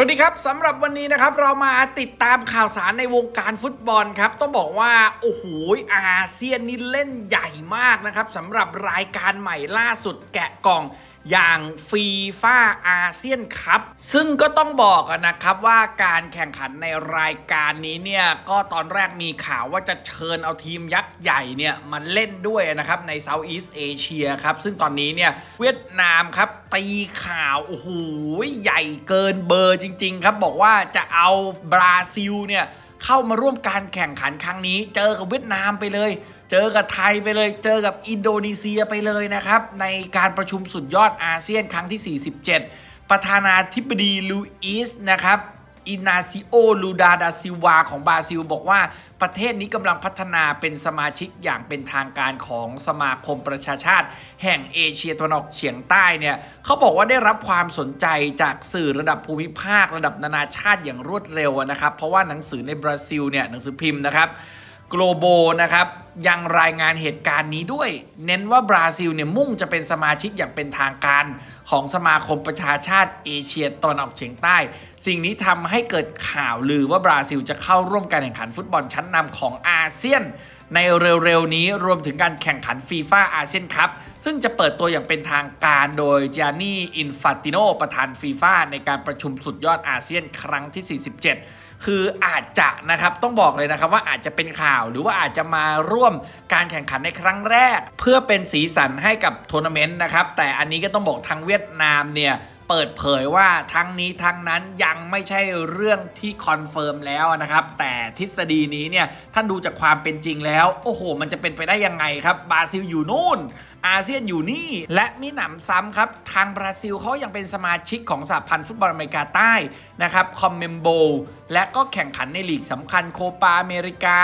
สวัสดีครับสำหรับวันนี้นะครับเรามาติดตามข่าวสารในวงการฟุตบอลครับ ต้องบอกว่า โอ้โหอาเซียนนี่เล่นใหญ่มากนะครับสำหรับรายการใหม่ล่าสุดแกะกล่อง อย่างฟีฟ่าอาเซียนคัพซึ่งก็ต้องบอกนะครับว่าการแข่งขันในรายการนี้เนี่ยก็ตอนแรกมีข่าวว่าจะเชิญเอาทีมยักษ์ใหญ่เนี่ยมาเล่นด้วยนะครับในเซาท์อีสเอเชียครับซึ่งตอนนี้เนี่ยเวียดนามครับตีข่าวโอ้โหใหญ่เกินเบอร์จริง ๆ ครับบอกว่าจะเอาบราซิลเนี่ย เข้ามาร่วมการแข่งขันครั้งนี้ เจอกับเวียดนามไปเลย เจอกับไทยไปเลย เจอกับอินโดนีเซียไปเลยนะครับ ในการประชุมสุดยอดอาเซียนครั้งที่ 47 ประธานาธิบดีลูอิสนะครับ อินาซิโอลูดาดาซิวาของบราซิล บอกว่าประเทศนี้กำลังพัฒนาเป็นสมาชิกอย่างเป็นทางการของสมาคมประชาชาติ แห่งเอเชียตะวันออกเฉียงใต้เนี่ยเขาบอกว่าได้รับความสนใจจากสื่อระดับภูมิภาคระดับนานาชาติอย่างรวดเร็วนะครับ เพราะว่าหนังสือในบราซิลเนี่ยหนังสือพิมพ์นะครับโ l o นะครับ ยังรายงานเหตุการณ์นี้ด้วย เน้นว่าบราซิลเนี่ยมุ่งจะเป็นสมาชิกอย่างเป็นทางการ ของสมาคมประชาชาติเอเชียตอนออกเฉียงใต้ สิ่งนี้ทำให้เกิดข่าวลือว่าบราซิลจะเข้าร่วมการแข่งขันฟุตบอลชั้นนำของอาเซียน ในเร็วๆนี้รวมถึงการแข่งขันฟีฟ่าอาเซียนคัพซึ่งจะเปิดตัวอย่างเป็นทางการโดยจานี่อินฟาติโนประธานฟีฟ่าในการประชุมสุดยอดอาเซียนครั้งที่ 47คืออาจจะนะครับต้องบอกเลยนะครับว่าอาจจะเป็นข่าวหรือว่าอาจจะมาร่วมการแข่งขันในครั้งแรก เพื่อเป็นสีสันให้กับทัวร์นาเมนต์นะครับแต่อันนี้ก็ต้องบอกทางเวียดนามเนี่ย เปิดเผยว่าทั้งนี้ทั้งนั้นยังไม่ใช่เรื่องที่คอนเฟิร์มแล้วนะครับ แต่ทฤษฎีนี้เนี่ยถ้าดูจากความเป็นจริงแล้ว โอ้โห มันจะเป็นไปได้ยังไงครับบราซิลอยู่นู่น อาเซียนอยู่นี่ และมีหนำซ้ำครับ ทางบราซิลเขายังเป็นสมาชิกของสหพันธ์ฟุตบอลอเมริกาใต้นะครับคอมเมมโบและก็แข่งขันในลีกสำคัญโคปาอเมริกา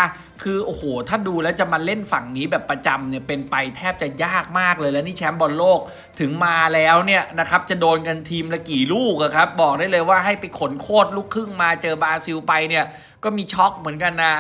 คือโอ้โห ถ้าดูแล้วจะมาเล่นฝั่งนี้แบบประจำเนี่ยเป็นไปแทบจะยากมากเลยแล้วนี่แชมป์บอลโลกถึงมาแล้วเนี่ยนะครับจะโดนกันทีมละกี่ลูกครับ บอกได้เลยว่าให้ไปขนโคตรลูกครึ่งมาเจอบราซิลไปเนี่ยก็มีช็อกเหมือนกันนะ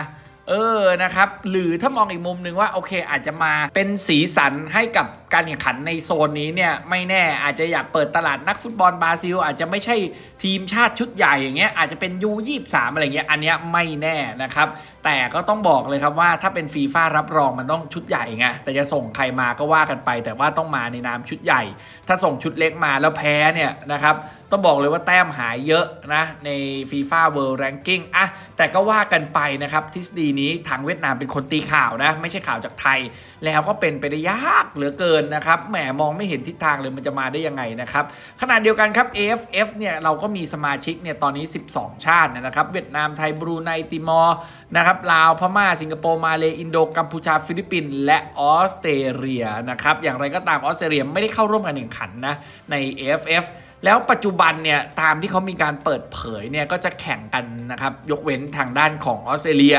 เออนะครับ หรือถ้ามองอีกมุมหนึ่งว่าโอเคอาจจะมาเป็นสีสันให้กับ การแข่งขันในโซนนี้เนี่ยไม่แน่อาจจะอยากเปิดตลาดนักฟุตบอลบราซิล อาจจะไม่ใช่ทีมชาติชุดใหญ่อย่างเงี้ยอาจจะเป็นยูยี่สามอะไรเงี้ยอันเนี้ยไม่แน่นะครับ แต่ก็ต้องบอกเลยครับว่าถ้าเป็นฟีฟ่ารับรองมันต้องชุดใหญ่ไงแต่จะส่งใครมาก็ว่ากันไป แต่ว่าต้องมาในนามชุดใหญ่ ถ้าส่งชุดเล็กมาแล้วแพ้เนี่ยนะครับต้องบอกเลยว่าแต้มหายเยอะนะใน FIFA World Ranking อะแต่ก็ว่ากันไปนะครับทฤษฎีนี้ทางเวียดนามเป็นคนตีข่าวนะไม่ใช่ข่าวจากไทย แล้วก็เป็นไปได้ยากเหลือเกินนะครับแหมมองไม่เห็นทิศทางเลยมันจะมาได้ยังไงนะครับขณะเดียวกันครับ AFF เนี่ยเราก็มีสมาชิกเนี่ยตอนนี้ 12 ชาตินะครับเวียดนามไทยบรูไนติมอร์นะครับลาวพม่าสิงคโปร์มาเลอินโดกัมพูชาฟิลิปปินส์และออสเตรเลียนะครับอย่างไรก็ตามออสเตรเลียไม่ได้เข้าร่วมการแข่งขันนะใน AFF แล้วปัจจุบันเนี่ยตามที่เขามีการเปิดเผยเนี่ยก็จะแข่งกันนะครับยกเว้นทางด้านของออสเตรเลีย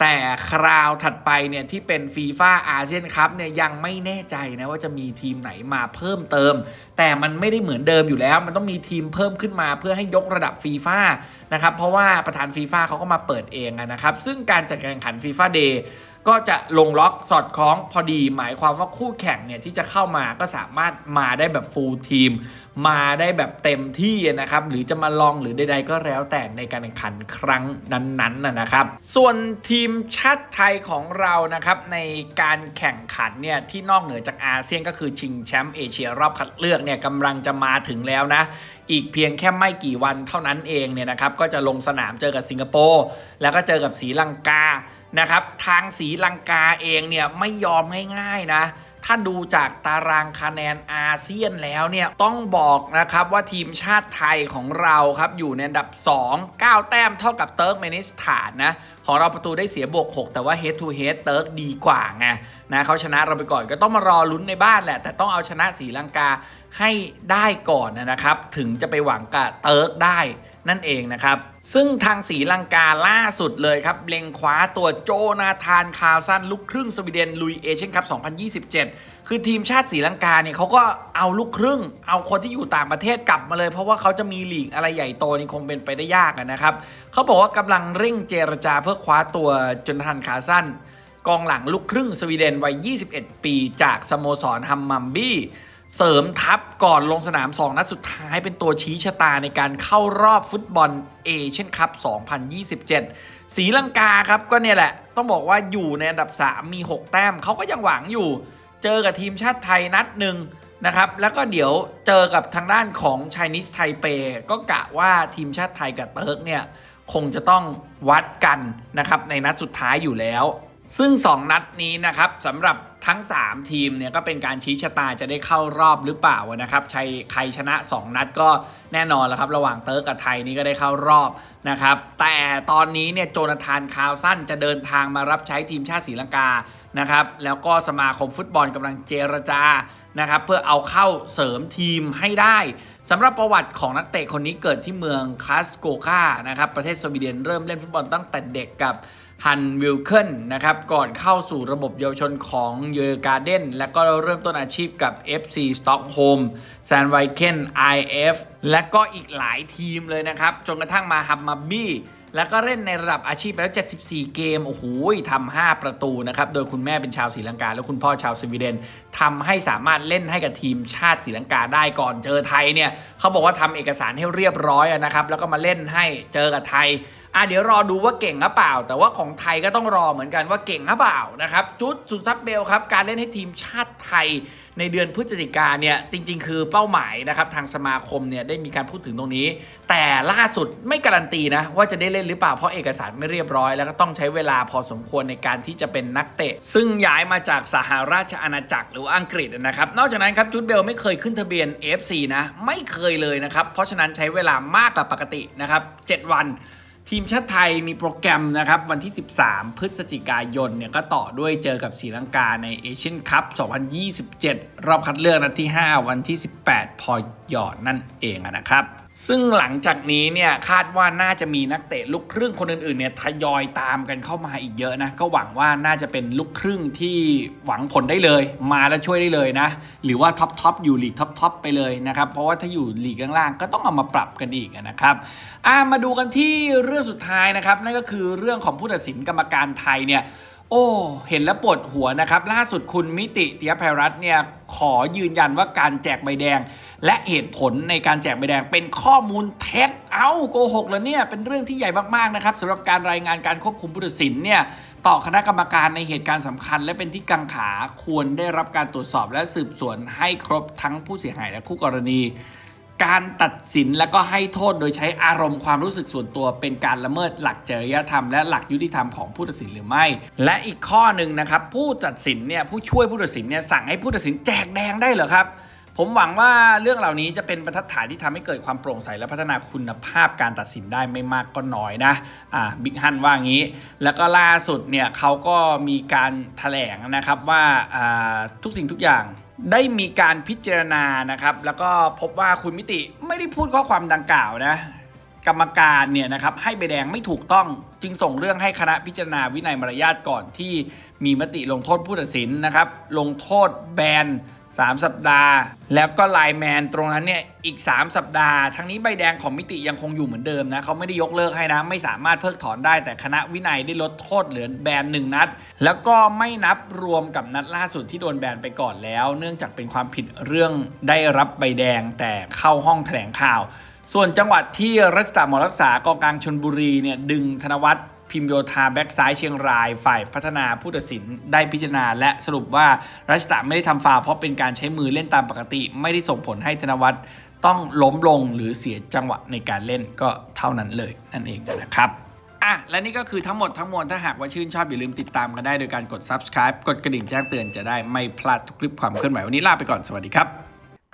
แต่คราวถัดไปเนี่ยที่เป็นฟีฟ่าอาเซียนคัพเนี่ยยังไม่แน่ใจนะว่าจะมีทีมไหนมาเพิ่มเติม แต่มันไม่ได้เหมือนเดิมอยู่แล้ว มันต้องมีทีมเพิ่มขึ้นมาเพื่อให้ยกระดับฟีฟ่านะครับเพราะว่าประธานฟีฟ่าเขาก็มาเปิดเองนะครับซึ่งการจัดการแข่งขันฟีฟ่าเดย์ ก็จะลงล็อกสอดคล้องพอดี หมายความว่าคู่แข่งเนี่ยที่จะเข้ามาก็สามารถมาได้แบบฟูลทีม มาได้แบบเต็มที่นะครับ หรือจะมาลองหรือใดๆก็แล้วแต่ในการแข่งขันครั้งนั้นๆนะนะครับ ส่วนทีมชาติไทยของเรานะครับในการแข่งขันเนี่ยที่นอกเหนือจากอาเซียนก็คือชิงแชมป์เอเชียรอบคัดเลือกเนี่ยกำลังจะมาถึงแล้วนะอีกเพียงแค่ไม่กี่วันเท่านั้นเองเนี่ยนะครับก็จะลงสนามเจอกับสิงคโปร์แล้วก็เจอกับศรีลังกา นะครับ ทางสีลังกาเองเนี่ยไม่ยอมง่ายๆนะ ถ้าดูจากตารางคะแนนอาเซียนแล้วเนี่ยต้องบอกนะครับว่าทีมชาติไทยของเราครับอยู่ในอันดับ 2 9 แต้มเท่ากับเติร์กเมนิสถานนะของเราประตูได้เสียบวก 6 แต่ว่า head to head เติร์กดีกว่าไงนะเขาชนะเราไปก่อนก็ต้องมารอลุ้นในบ้านแหละ แต่ต้องเอาชนะสีลังกาให้ได้ก่อนนะครับ ถึงจะไปหวังกับเติร์กได้นั่นเองนะครับ ซึ่งทางสีลังกาล่าสุดเลยครับ เล็งคว้าตัวโจนาธานคาวซันลูกครึ่งสวีเดนลุยเอเชียนคัพ 2027 คือทีมชาติสีลังกาเนี่ยเขาก็เอาลูกครึ่ง เอาคนที่อยู่ต่างประเทศกลับมาเลย เพราะว่าเขาจะมีลีกอะไรใหญ่โตนี่คงเป็นไปได้ยากนะครับเขาบอกว่ากำลังเร่งเจรจาเพื่อคว้าตัวโจนาธานคาวซัน กองหลังลูกครึ่งสวีเดนวัย 21 ปี จากสโมสรฮัมมัมบี้เสริมทัพก่อนลงสนาม 2 นัดสุดท้ายเป็นตัวชี้ชะตาในการเข้ารอบฟุตบอลเอเชียนคัพ 2027 สีลังกาครับก็เนี่ยแหละ ต้องบอกว่าอยู่ในอันดับ 3 มี 6 แต้มเขาก็ยังหวังอยู่ เจอกับทีมชาติไทยนัดหนึ่งนะครับ แล้วก็เดี๋ยวเจอกับทางด้านของชายนิสไทเป ก็กะว่าทีมชาติไทยกับเติร์กเนี่ยคงจะต้องวัดกันนะครับในนัดสุดท้ายอยู่แล้ว ซึ่ง 2 นัดนี้นะครับสำหรับทั้ง 3 ทีมเนี่ยก็เป็นการชี้ชะตาจะได้เข้ารอบหรือเปล่านะครับใครใครชนะ 2 นัดก็แน่นอนแล้วครับ ระหว่างเติร์กกับไทยนี่ก็ได้เข้ารอบนะครับแต่ตอนนี้เนี่ยโจนาธานคาวสันจะเดินทางมารับใช้ทีมชาติศรีลังกานะครับแล้วก็สมาคมฟุตบอลกำลังเจรจานะครับเพื่อเอาเข้าเสริมทีมให้ได้สำหรับประวัติของนักเตะคนนี้เกิดที่เมืองคลาสโกกานะครับประเทศสวีเดนเริ่มเล่นฟุตบอลตั้งแต่เด็กกับ ฮันวิลเคิลนะครับก่อนเข้าสู่ระบบเยาวชนของเยอร์การ์เดนและก็เริ่มต้นอาชีพกับ FC Stockholm แซนไวเคน IF และก็อีกหลายทีมเลยนะครับ จนกระทั่งมาฮัมมาบี้แล้วก็เล่นในระดับอาชีพไปแล้ว 74 เกม โอ้โหทำ5ประตูนะครับ โดยคุณแม่เป็นชาวศรีลังกา และคุณพ่อชาวสวีเดนทำให้สามารถเล่นให้กับทีมชาติศรีลังกาได้ก่อนเจอไทยเนี่ยเขาบอกว่าทำเอกสารให้เรียบร้อยนะครับ แล้วก็มาเล่นให้เจอกับไทย อะเดี๋ยวรอดูว่าเก่งหรือเปล่า แต่ว่าของไทยก็ต้องรอเหมือนกันว่าเก่งหรือเปล่านะครับจุดสุนทรัพย์เบลครับการเล่นให้ทีมชาติไทยในเดือนพฤศจิกาเนี่ยจริง ๆ คือเป้าหมายนะครับทางสมาคมเนี่ยได้มีการพูดถึงตรงนี้ แต่ล่าสุดไม่การันตีนะว่าจะได้เล่นหรือเปล่าเพราะเอกสารไม่เรียบร้อย แล้วก็ต้องใช้เวลาพอสมควรในการที่จะเป็นนักเตะ ซึ่งย้ายมาจากสหราชอาณาจักรหรืออังกฤษนะครับนอกจากนั้นครับจุดเบลไม่เคยขึ้นทะเบียน FC นะไม่เคยเลยนะครับเพราะฉะนั้นใช้เวลามากกว่าปกตินะครับ7วัน ทีมชาติไทยมีโปรแกรมนะครับวันที่ 13 พฤศจิกายนเนี่ยก็ต่อด้วยเจอกับศรีลังกาในเอเชียนคัพ 2027 รอบคัดเลือกนัดที่ 5 วันที่ 18 พอหยอดนั่นเองนะครับ ซึ่งหลังจากนี้เนี่ยคาดว่าน่าจะมีนักเตะลูกครึ่งคนอื่นๆเนี่ยทยอยตามกันเข้ามาอีกเยอะนะ ก็หวังว่าน่าจะเป็นลูกครึ่งที่หวังผลได้เลย มาแล้วช่วยได้เลยนะ หรือว่าท็อปทอปอยู่ลีกท็อปทอปไปเลยนะครับ เพราะว่าถ้าอยู่ลีกล่างๆ ก็ต้องเอามาปรับกันอีกนะครับอ่ามาดูกันที่เรื่องสุดท้ายนะครับนั่นก็คือเรื่องของผู้ตัดสินกรรมการไทยเนี่ย โอ้เห็นแล้วปวดหัวนะครับ ล่าสุดคุณมิติเตียภัยรัตน์เนี่ยขอยืนยันว่าการแจกใบแดง และเหตุผลในการแจกใบแดงเป็นข้อมูลเท็จเอ้าโกหกแล้วเนี่ยเป็นเรื่องที่ใหญ่มากๆนะครับสำหรับการรายงานการควบคุมผู้ตัดสินเนี่ยต่อคณะกรรมการในเหตุการณ์สำคัญ และเป็นที่กังขาควรได้รับการตรวจสอบและสืบสวนให้ครบทั้งผู้เสียหายและคู่กรณี การตัดสินและก็ให้โทษโดยใช้อารมณ์ความรู้สึกส่วนตัวเป็นการละเมิดหลักจริยธรรมและหลักยุติธรรมของผู้ตัดสินหรือไม่ และอีกข้อหนึ่งนะครับผู้ตัดสินเนี่ยผู้ช่วยผู้ตัดสินเนี่ยสั่งให้ผู้ตัดสินแจกแดงได้เหรอครับ ผมหวังว่าเรื่องเหล่านี้จะเป็นบรรทัดฐานที่ทำให้เกิดความโปร่งใสและพัฒนาคุณภาพการตัดสินได้ไม่มากก็น้อยนะอ่าบิ๊กฮันว่างี้ แล้วก็ล่าสุดเนี่ยเขาก็มีการแถลงนะครับว่าอ่าทุกสิ่งทุกอย่าง ได้มีการพิจารณานะครับ แล้วก็พบว่าคุณมิติไม่ได้พูดข้อความดังกล่าวนะกรรมการเนี่ยนะครับให้ใบแดงไม่ถูกต้องจึงส่งเรื่องให้คณะพิจารณาวินัยมารยาทก่อนที่มีมติลงโทษผู้ตัดสินนะครับ ลงโทษแบน 3 สัปดาห์ แล้วก็ไลแมนตรงนั้นเนี่ยอีก 3 สัปดาห์ ทั้งนี้ใบแดงของมิติยังคงอยู่เหมือนเดิมนะเขาไม่ได้ยกเลิกให้นะ ไม่สามารถเพิกถอนได้แต่คณะวินัยได้ลดโทษเหลือแบนหนึ่งนัด แล้วก็ไม่นับรวมกับนัดล่าสุดที่โดนแบนไปก่อนแล้ว เนื่องจากเป็นความผิดเรื่องได้รับใบแดงแต่เข้าห้องแถลงข่าว ส่วนจังหวัดที่รัชตาหมอรักษากองกลางชนบุรีเนี่ยดึงธนวัฒน์ พิมโยธาแบ็กซ้ายเชียงราย ฝ่ายพัฒนาผู้ตัดสินได้พิจารณา และสรุปว่ารัชตาไม่ได้ทำฟาวเพราะเป็นการใช้มือเล่นตามปกติ ไม่ได้ส่งผลให้ธนวัฒน์ต้องล้มลงหรือเสียจังหวะในการเล่นก็เท่านั้นเลยนั่นเองนะครับอะและนี่ก็คือทั้งหมดทั้งมวลถ้าหากว่าชื่นชอบอย่าลืมติดตามกันได้โดยการกด subscribe กดกระดิ่งแจ้งเตือนจะได้ไม่พลาดทุกคลิปความเคลื่อนไหววันนี้ลาไปก่อนสวัสดีครับ